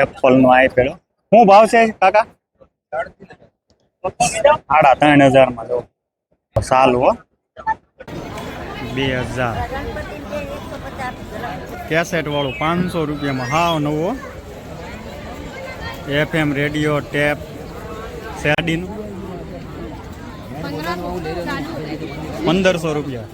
Apple નો iPad શું ભાવ છે કાકા? સાડા ત્રણ હજારમાં જો. સારું હો. બે હજાર. કેસેટ વાળું પાંચસો રૂપિયામાં. હાવ નવો એફએમ રેડિયો ટેપ શેડીનું પંદરસો રૂપિયા.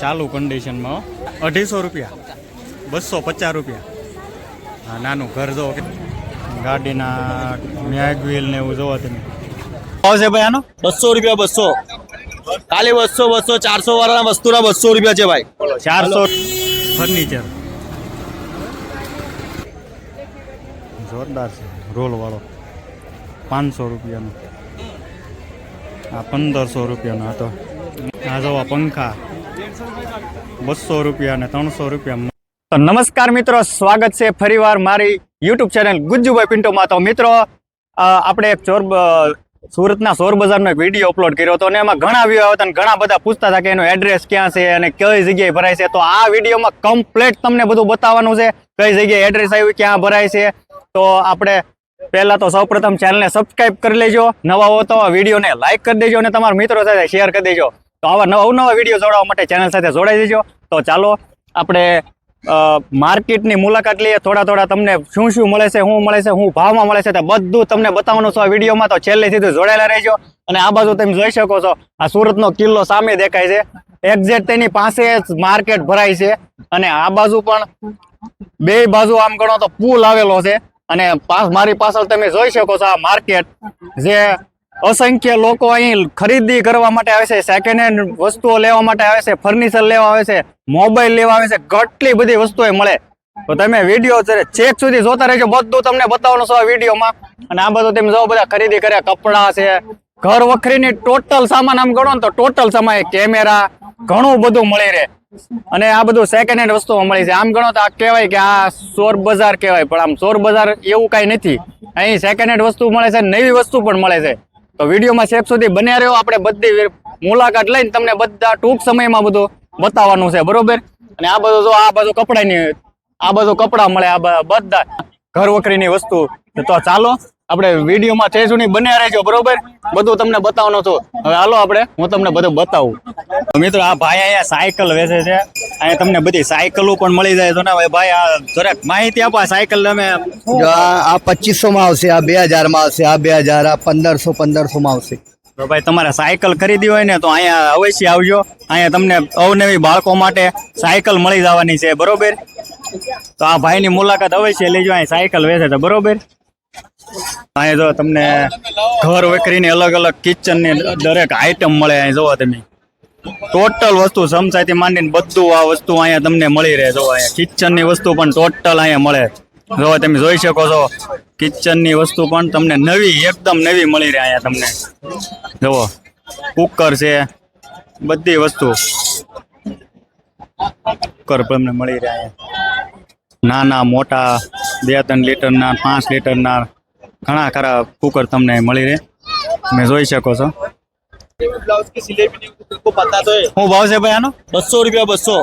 ચાલુ કન્ડિશનમાં. અઢીસો રૂપિયા. બસો પચાસ રૂપિયા. હા નાનું ઘર જો ગાડીના મેગ વ્હીલ ને એવું જોવો તમે. ભાવ છે ભાઈ આનો? બસો રૂપિયા બસો ખાલી બસો બસો ચારસો વાળાના વસ્તુના બસો રૂપિયા છે ભાઈ. ચારસો ફર્નિચર. જોરદાર છે રોલ વાળો. પાંચસો રૂપિયાનો. આ પંદરસો રૂપિયાનો હતો. આ જોવા પંખા. બસો રૂપિયા ને ત્રણસો રૂપિયા તો નમસ્કાર મિત્રો, સ્વાગત છે ફરીવાર મારી યુટ્યુબ ચેનલ ગુજ્જુભાઈ પિન્ટોમાં તો મિત્રો આપણે એક ચોર સુરતના ચોર બજારનો એક વીડિયો અપલોડ કર્યો હતો અને એમાં ઘણા વ્યૂ આવતા અને ઘણા બધા પૂછતા હતા કે એનો એડ્રેસ ક્યાં છે અને કઈ જગ્યાએ ભરાય છે. તો આ વિડીયોમાં કમ્પ્લેટ તમને બધું બતાવવાનું છે, કઈ જગ્યાએ એડ્રેસ આવ્યું, ક્યાં ભરાય છે. તો આપણે પહેલાં તો સૌપ્રથમ ચેનલને સબસ્ક્રાઈબ કરી લેજો. નવા હો તો વિડીયોને લાઇક કરી દેજો અને તમારા મિત્રો સાથે શેર કરી દેજો. તો આવા નવા નવા વીડિયો જોડાવા માટે ચેનલ સાથે જોડાઈ દેજો. તો ચાલો, આપણે માર્કેટની મુલાકાત લઈએ, થોડા થોડા તમને શું શું મળે છે, શું મળે છે, શું ભાવમાં મળે છે, તે બધું તમને બતાવવાનું છે આ વિડીયોમાં, તો છેલ્લે સુધી જોડાયેલા રહેજો. અને આ બાજુ તમે જોઈ શકો છો, આ સુરતનો કિલ્લો સામે દેખાય છે. એક્ઝેક્ટ તેની પાસે માર્કેટ ભરાય છે. અને આ બાજુ પણ બે બાજુ આમ ગણો તો પુલ આવેલો છે. અને મારી પાછળ તમે જોઈ શકો છો આ માર્કેટ, જે અસંખ્ય લોકો અહીં ખરીદી કરવા માટે આવે છે સેકન્ડ હેન્ડ વસ્તુઓ લેવા માટે આવે છે ફર્નિચર લેવા આવે છે મોબાઈલ લેવા આવે છે કેટલી બધી વસ્તુઓ મળે. તો તમે વીડિયો ચેક સુધી જોતા રહેજો, બધું તમને બતાવવાનું છે વિડીયોમાં અને આ બધું તમે જો બધા ખરીદી કરે કપડાં છે, ઘર વખરીની ટોટલ સામાન આમ ગણો ને તો ટોટલ સામાન કેમેરા ઘણું બધું મળી રહે. અને આ બધું સેકન્ડ હેન્ડ વસ્તુઓ મળી છે. આમ ગણો તો આ કહેવાય કે આ ચોર બજાર કહેવાય, પણ આમ ચોર બજાર એવું કાંઈ નથી. અહીં સેકન્ડ હેન્ડ વસ્તુ મળે છે, નવી વસ્તુ પણ મળે છે. તો વિડીયોમાં છેક સુધી બન્યા રહ્યો. આપણે બધી મુલાકાત લઈને તમને બધા ટૂંક સમયમાં બધું બતાવવાનું છે, બરોબર? અને આ બધું જો, આ બાજુ કપડાની આ બધું કપડાં મળે, આ બધા ઘર વખરીની વસ્તુ. તો ચાલો આપણે વિડીયોમાં થઈ સુધી બન્યા રહેજો બરોબર? બધું તમને બતાવવાનું છું. હવે હાલો આપણે હું તમને બધું બતાવું. મિત્રો આ ભાઈ અહીંયા સાયકલ વેચે છે. અહીંયા તમને બધી સાયકલો પણ મળી જાય તો ને. ભાઈ આ જરાક માહિતી આપો આ સાયકલ તમે આ આ પચીસો માં આવશે આ બે હજારમાં આવશે આ બે હજાર આ પંદરસો પંદરસો માં આવશે. તો ભાઈ તમારે સાયકલ ખરીદી હોય ને તો અહીંયા અવશ્ય આવજો. અહીંયા તમને અવનવી બાળકો માટે સાયકલ મળી જવાની છે બરોબર? તો આ ભાઈની મુલાકાત અવશ્ય લેજો અહીં સાયકલ વેચે છે બરોબર? અહીંયા જો તમને ઘર વકરીની અલગ અલગ કિચનની દરેક આઈટમ મળે અહીં જોવો તમે. ટોટલ વસ્તુ સમસાથી માંડીને બધું આ વસ્તુ અહીંયા તમને મળી રહે જો અહીંયા. કિચનની વસ્તુ પણ ટોટલ અહીંયા મળે. જો તમે જોઈ શકો છો. કિચનની વસ્તુ પણ તમને નવી, એકદમ નવી મળી રહે અહીંયા તમને. જુઓ કુકર છે. બધી વસ્તુ. કુકર પણ તમને મળી રહે અહીંયા. નાના, મોટા બે ત્રણ લીટરના, પાંચ લીટરના ઘણા ખરા કુકર તમને મળી રહે. તમે જોઈ શકો છો. હું ભાવ છે ભાઈ આનો? બસો રૂપિયા બસો.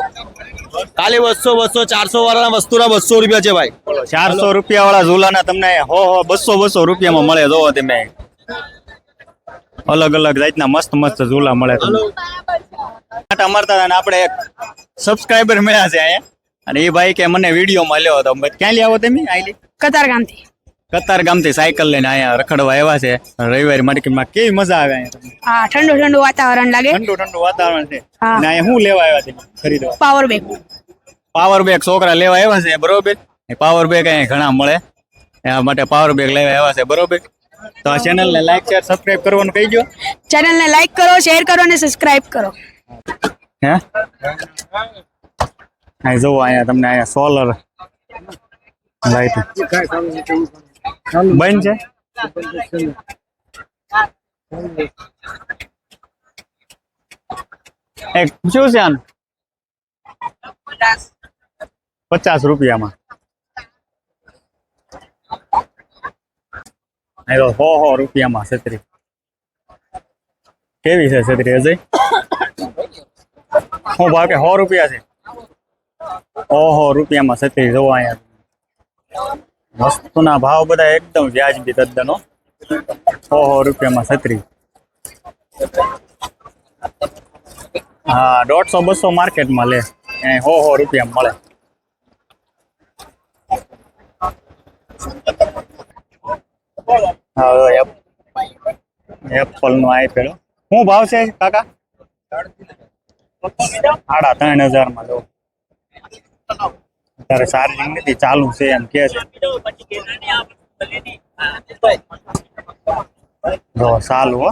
ખાલી બસો બસો ચારસો વાળા વસ્તુના બસો રૂપિયા છે ભાઈ. ચારસો રૂપિયા વાળા ઝૂલાના તમને હો હો બસો બસો રૂપિયામાં મળે જોવો તમે. અલગ અલગ જાતના મસ્ત મસ્ત ઝૂલા મળે તમને. અમારતા આપણે એક સબસ્ક્રાઈબર મળ્યા છે અહીંયા. અને એ ભાઈ કે મને વીડિયો મળ્યો હતો. ક્યાં લે આવો તમે કતારગામથી કતાર ગામથી સાયકલ લઈને અહીંયા રખડવા આવ્યા છે. રવિવારી માર્કેટમાં કેવી મજા આવે અહીંયા તમને? હા ઠંડુ ઠંડુ વાતાવરણ લાગે. ઠંડુ ઠંડુ વાતાવરણ છે. હા. અને અહીંયા શું લેવા આવ્યા તમે ખરીદવા? પાવર બેગ પાવર બેગ છોકરા લેવા આવ્યા છે બરોબર? એ પાવર બેગ અહીંયા ઘણા મળે. એના માટે પાવર બેગ લેવા આવ્યા છે બરોબર? તો આ ચેનલને લાઈક શેર સબસ્ક્રાઇબ કરવાનું કહીજો ચેનલને લાઈક કરો શેર કરો અને સબસ્ક્રાઇબ કરો. હે? અહીં જોવો અહીંયા તમને અહીંયા સોલર લાઈટ બંધ છે? એક શું છે આનું? પચાસ રૂપિયામાં. તો સો સો રૂપિયામાં છત્રી. કેવી છે છત્રી અજય? શું ભાવ કે સો રૂપિયા છે? ઓહો રૂપિયામાં છત્રી જોવા અહીંયા વસ્તુના ભાવ બધા એકદમ વ્યાજબી તદ્દનો સો રૂપિયામાં છત્રી હા, દોઢસો બસો માર્કેટમાં લે. એ સો સો રૂપિયા મળે. એપલ નો આઈપેડ શું ભાવ છે, કાકા? સાડા ત્રણ હજારમાં લો અત્યારે સારી નથી, ચાલુ છે એમ કે છે. જો, ચાલુ હો.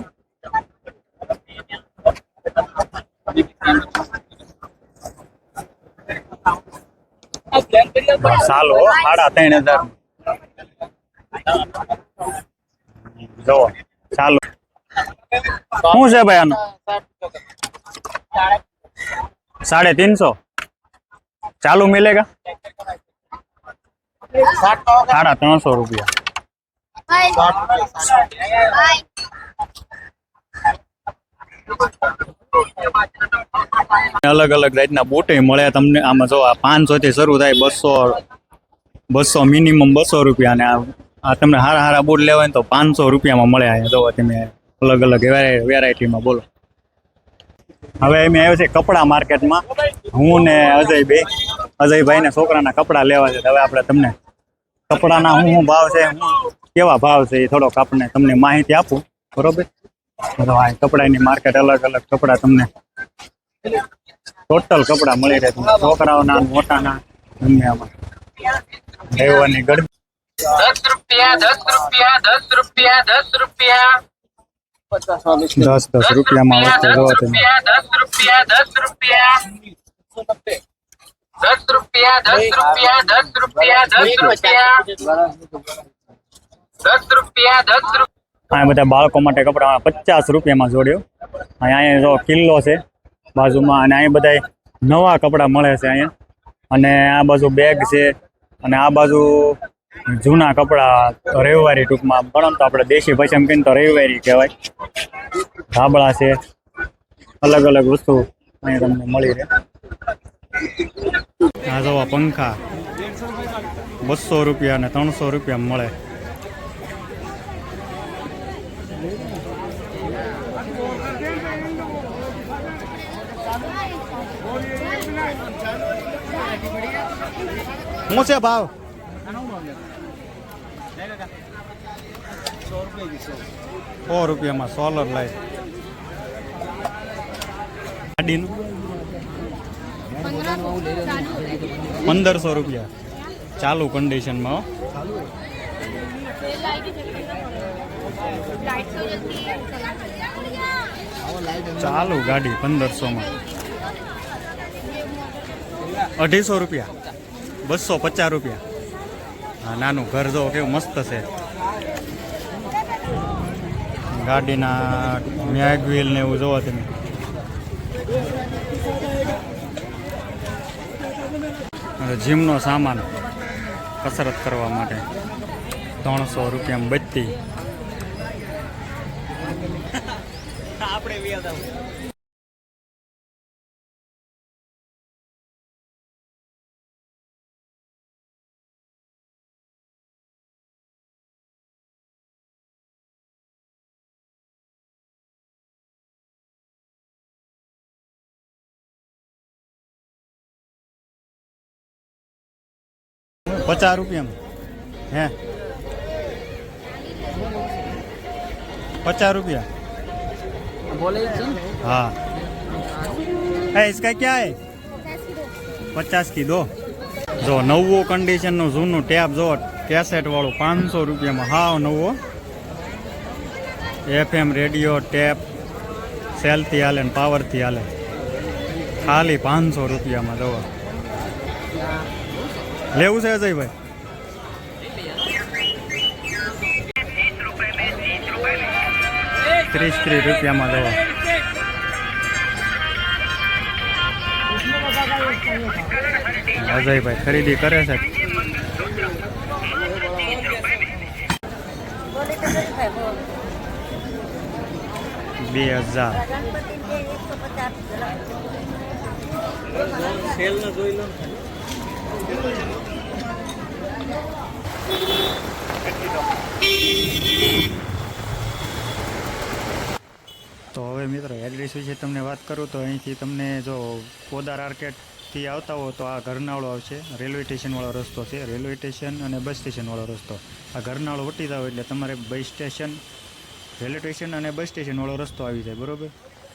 ચાલુ સાડા ત્રણ હજાર. જો, ચાલુ. શું છે ભાઈ આનું? સાડે તીનસો चालू मिलेगा साढ़ा तीन सौ रुपया અલગ અલગ જાતના બોટે મળે તમને આમાં જો આ પાંચસો થી શરૂ થાય બસો બસો મિનિમમ બસો રૂપિયા અને આ- આ તમને હારા હારા બૂટ લેવાય ને તો પાંચસો રૂપિયામાં મળે આ જો તમે અલગ અલગ વેરાયટીમાં બોલો હવે અમે આવ્યો છે કપડા માર્કેટમાં હું ને અજય બે અજયભાઈ ને છોકરાના કપડા લેવા છે. તો હવે આપણે તમને કપડાના શું શું ભાવ છે કેવા ભાવ છે એ થોડોક આપણે તમને માહિતી આપું. બરોબર? તો આ કપડાની માર્કેટ અલગ અલગ કપડા તમને ટોટલ કપડા મળી રહે તમને છોકરાઓના મોટાના તમને આમાં રહેવાની ગરમી. દસ રૂપિયા દસ રૂપિયા દસ રૂપિયા દસ રૂપિયા. દસ દસ રૂપિયામાં વસ્તુ જોવો તમે. દસ રૂપિયા દસ રૂપિયા. દસ રૂપિયા દસ રૂપિયા દસ રૂપિયા દસ રૂપિયા દસ રૂપિયા દસ રૂપિયા આ બધા બાળકો માટે કપડા પચાસ રૂપિયામાં જોડ્યો. અને અહીંયા જો કિલ્લો છે બાજુમાં અને અહીં બધા નવા કપડા મળે છે અહીંયા. અને આ બાજુ બેગ છે અને આ બાજુ જૂના કપડા રવિવારી ટૂંકમાં ગણો તો આપણે દેશી ભાષામાં કહીને તો રવિવારી કહેવાય. ધાબળા છે. અલગ અલગ વસ્તુ અહીંયા તમને મળી રહે. આ જવા પંખા. બસો રૂપિયા ને ત્રણસો રૂપિયા મળે. શું છે ભાવ? સો રૂપિયામાં સોલર લાઈટ. ગાડીનું? પંદરસો રૂપિયા. ચાલુ કન્ડિશનમાં. ચાલુ ગાડી પંદરસોમાં. અઢીસો રૂપિયા. બસો પચાસ રૂપિયા. હા, નાનું ઘર જો કેવું મસ્ત છે. ગાડીના મેગ વ્હીલ ને એવું જોવા તમે. જીમનો સામાન કસરત કરવા માટે ત્રણસો રૂપિયામાં બત્તી પચાસ રૂપિયામાં હે पचास रुपया हाँ है इसका क्या है પચાસ કી દો જો નવો કન્ડિશન નું જૂનું ટેપ જો કેસેટ વાળું પાંચસો રૂપિયામાં હાવ નવો એફએમ રેડિયો ટેપ સેલથી હાલે ને પાવરથી હાલે ખાલી પાંચસો રૂપિયામાં જો લેવું છે અજયભાઈ? ત્રીસ ત્રીસ રૂપિયામાં લેવા. અજયભાઈ ખરીદી કરે છે. બે હજાર. તો હવે મિત્રો એડ્રેસ વિશે તમને વાત કરું તો અહીંથી તમને જો કોદાર આર્કેટથી આવતા હો તો આ ઘરનાળો આવશે. રેલવે સ્ટેશનવાળો રસ્તો છે. રેલવે સ્ટેશન અને બસ સ્ટેશનવાળો રસ્તો. આ ઘરનાળો વટી જાવ એટલે તમારે બસ સ્ટેશન, રેલવે સ્ટેશન અને બસ સ્ટેશનવાળો રસ્તો આવી જાય, બરાબર?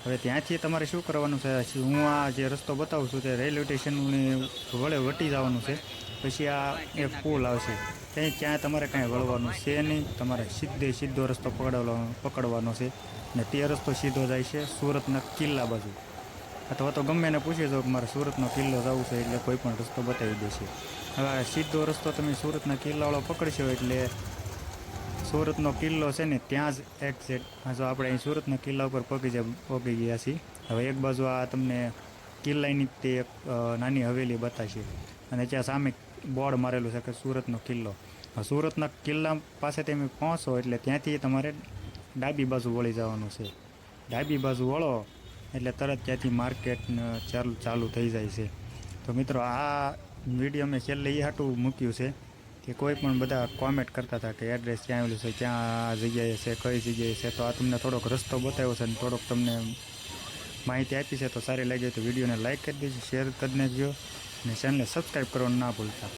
હવે ત્યાંથી તમારે શું કરવાનું છે? હું આ જે રસ્તો બતાવું છું તે રેલવે સ્ટેશનની વડે વટી જવાનું છે. પછી આ એક પુલ આવશે. ત્યાં ત્યાં તમારે કાંઈ વળવાનું છે નહીં. તમારે સીધે સીધો રસ્તો પકડવાનો પકડવાનો છે. ને તે રસ્તો સીધો જાય છે સુરતના કિલ્લા બાજુ. અથવા તો ગમે એને પૂછી દો કે મારે સુરતનો કિલ્લો જવું છે એટલે કોઈ પણ રસ્તો બતાવી દેશે હવે સીધો રસ્તો તમે સુરતના કિલ્લાવાળો પકડશો એટલે સુરતનો કિલ્લો છે ને ત્યાં જ એક્ઝેટ જો આપણે અહીં સુરતના કિલ્લા ઉપર પગી જાય પગી ગયા છીએ. હવે એક બાજુ આ તમને કિલ્લાની તે એક નાની હવેલી બતાવશે. અને ત્યાં સામે બોર્ડ મારેલું છે કે સુરતનો કિલ્લો. સુરતના કિલ્લા પાસે તમે પહોંચો એટલે ત્યાંથી તમારે ડાબી બાજુ વળી જવાનું છે. ડાબી બાજુ વળો એટલે તરત ત્યાંથી માર્કેટ ચાલુ ચાલુ થઈ જાય છે. તો મિત્રો, આ વીડિયો મેં છેલ્લે એ હાટું મૂક્યું છે કે કોઈ પણ બધા કોમેન્ટ કરતા હતા કે એડ્રેસ ક્યાં આવેલું છે, ક્યાં આ જગ્યાએ છે, કઈ જગ્યાએ છે, તો આ તમને થોડોક રસ્તો બતાવ્યો છે અને થોડોક તમને માહિતી આપી છે, તો સારી લાગી તો વિડીયોને લાઇક કરી દેજો શેર કરી નાખજો. અને ચેનલને સબસ્ક્રાઈબ કરવાનું ના ભૂલતા.